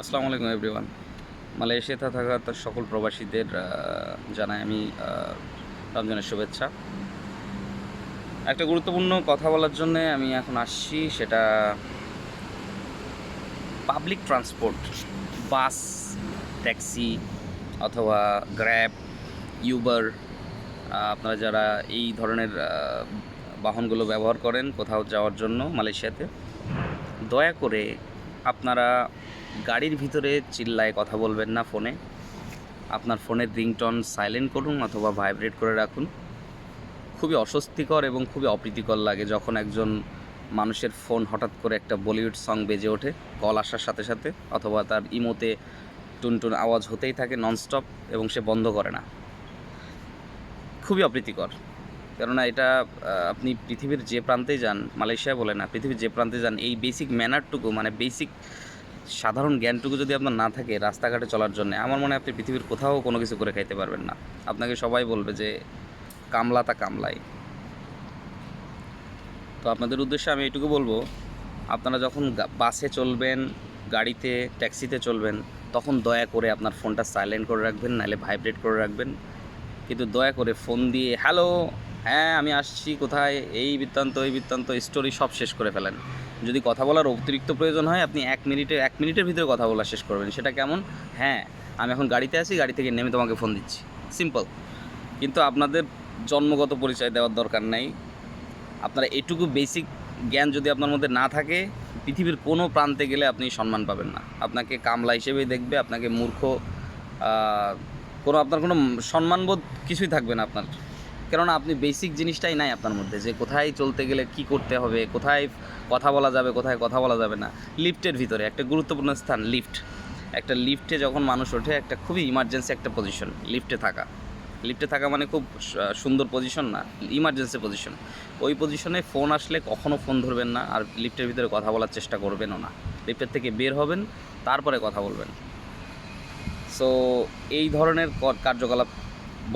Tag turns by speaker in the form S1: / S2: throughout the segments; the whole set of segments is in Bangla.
S1: আসসালামু আলাইকুম এভরিওয়ান মালয়েশিয়াতে থাকা তার সকল প্রবাসীদের জানাই আমি রমজানের শুভেচ্ছা। একটা গুরুত্বপূর্ণ কথা বলার জন্য আমি এখন আসছি, সেটা পাবলিক ট্রান্সপোর্ট বাস ট্যাক্সি অথবা গ্র্যাব ইউবার আপনারা যারা এই ধরনের বাহনগুলো ব্যবহার করেন কোথাও যাওয়ার জন্য মালয়েশিয়াতে, দয়া করে আপনারা গাড়ির ভিতরে চিল্লায় কথা বলবেন না ফোনে। আপনার ফোনের রিংটন সাইলেন্ট করুন অথবা ভাইব্রেট করে রাখুন। খুবই অস্বস্তিকর এবং খুবই অপ্রীতিকর লাগে যখন একজন মানুষের ফোন হঠাৎ করে একটা বলিউড সং বেজে ওঠে, কল আসার সাথে সাথে, অথবা তার ইমোতে টুনটুন আওয়াজ হতেই থাকে ননস্টপ এবং সে বন্ধ করে না। খুবই অপ্রীতিকর। কেননা এটা আপনি পৃথিবীর যে প্রান্তেই যান মালয়েশিয়া বলে না, পৃথিবীর যে প্রান্তে যান, এই বেসিক ম্যানারটুকু মানে বেসিক সাধারণ জ্ঞানটুকু যদি আপনার না থাকে রাস্তাঘাটে চলার জন্য, আমার মনে হয় আপনি পৃথিবীর কোথাও কোনো কিছু করে খাইতে পারবেন না। আপনাকে সবাই বলবে যে, কামলা তা কামলাই। তো আপনাদের উদ্দেশ্যে আমি এইটুকু বলব, আপনারা যখন বাসে চলবেন, গাড়িতে, ট্যাক্সিতে চলবেন, তখন দয়া করে আপনার ফোনটা সাইলেন্ট করে রাখবেন, নাহলে ভাইব্রেট করে রাখবেন। কিন্তু দয়া করে ফোন দিয়ে, হ্যালো হ্যাঁ আমি আসছি, কোথায়? এই বৃত্তান্ত এই বৃত্তান্ত স্টোরি সব শেষ করে ফেলেন। যদি কথা বলার অতিরিক্ত প্রয়োজন হয়, আপনি এক মিনিটে, এক মিনিটের ভিতরে কথা বলা শেষ করবেন। সেটা কেমন? হ্যাঁ আমি এখন গাড়িতে আছি, গাড়ি থেকে নেমে তোমাকে ফোন দিচ্ছি। সিম্পল কিন্তু আপনাদের জন্মগত পরিচয় দেওয়ার দরকার নাই। আপনারা এটুকু বেসিক জ্ঞান যদি আপনার মধ্যে না থাকে, পৃথিবীর কোনো প্রান্তে গেলে আপনি সম্মান পাবেন না। আপনাকে কামলা হিসেবেই দেখবে, আপনাকে মূর্খ কোনো আপনার কোনো সম্মানবোধ কিছুই থাকবে না আপনার। কেননা আপনি বেসিক জিনিসটাই নাই আপনার মধ্যে, যে কোথায় চলতে গেলে কি করতে হবে, কোথায় কথা বলা যাবে, কোথায় কথা বলা যাবে না। লিফটের ভিতরে, একটা গুরুত্বপূর্ণ স্থান লিফট একটা লিফটে যখন মানুষ ওঠে, একটা খুবই ইমার্জেন্সি একটা পজিশন লিফটে থাকা। লিফটে থাকা মানে খুব সুন্দর পজিশন না ইমার্জেন্সি পজিশন ওই পজিশনে ফোন আসলে কখনও ফোন ধরবেন না, আর লিফটের ভিতরে কথা বলার চেষ্টা করবেনও না। লিফটের থেকে বের হবেন, তারপরে কথা বলবেন। সো এই ধরনের কার্যকলাপ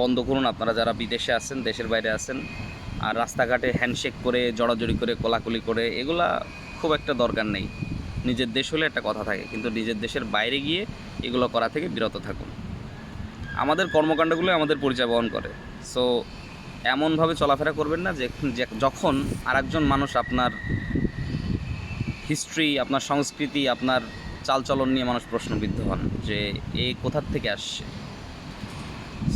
S1: বন্ধ করুন আপনারা যারা বিদেশে আছেন, দেশের বাইরে আছেন। আর রাস্তাঘাটে হ্যান্ডশেক করে, জড়াজড়ি করে, কোলাকুলি করে, এগুলা খুব একটা দরকার নেই। নিজের দেশ হলে একটা কথা থাকে, কিন্তু নিজের দেশের বাইরে গিয়ে এগুলো করা থেকে বিরত থাকুন। আমাদের কর্মকাণ্ডগুলো আমাদের পরিচয় বহন করে। সো এমনভাবে চলাফেরা করবেন না যে যখন আরেকজন মানুষ আপনার হিস্ট্রি আপনার সংস্কৃতি, আপনার চালচলন নিয়ে মানুষ প্রশ্নবিদ্ধ হন যে, এ কোথার থেকে আসছে?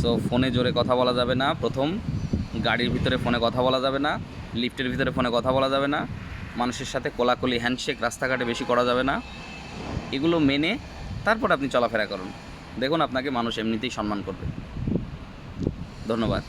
S1: সো ফোনে জোরে কথা বলা যাবে না। প্রথম, গাড়ির ভিতরে ফোনে কথা বলা যাবে না, লিফটের ভিতরে ফোনে কথা বলা যাবে না, মানুষের সাথে কোলাকুলি, হ্যান্ডশেক, রাস্তাঘাটে বেশি করা যাবে না। এগুলো মেনে তারপর আপনি চলাফেরা করুন। দেখুন, আপনাকে মানুষ এমনিতেই সম্মান করবে। ধন্যবাদ।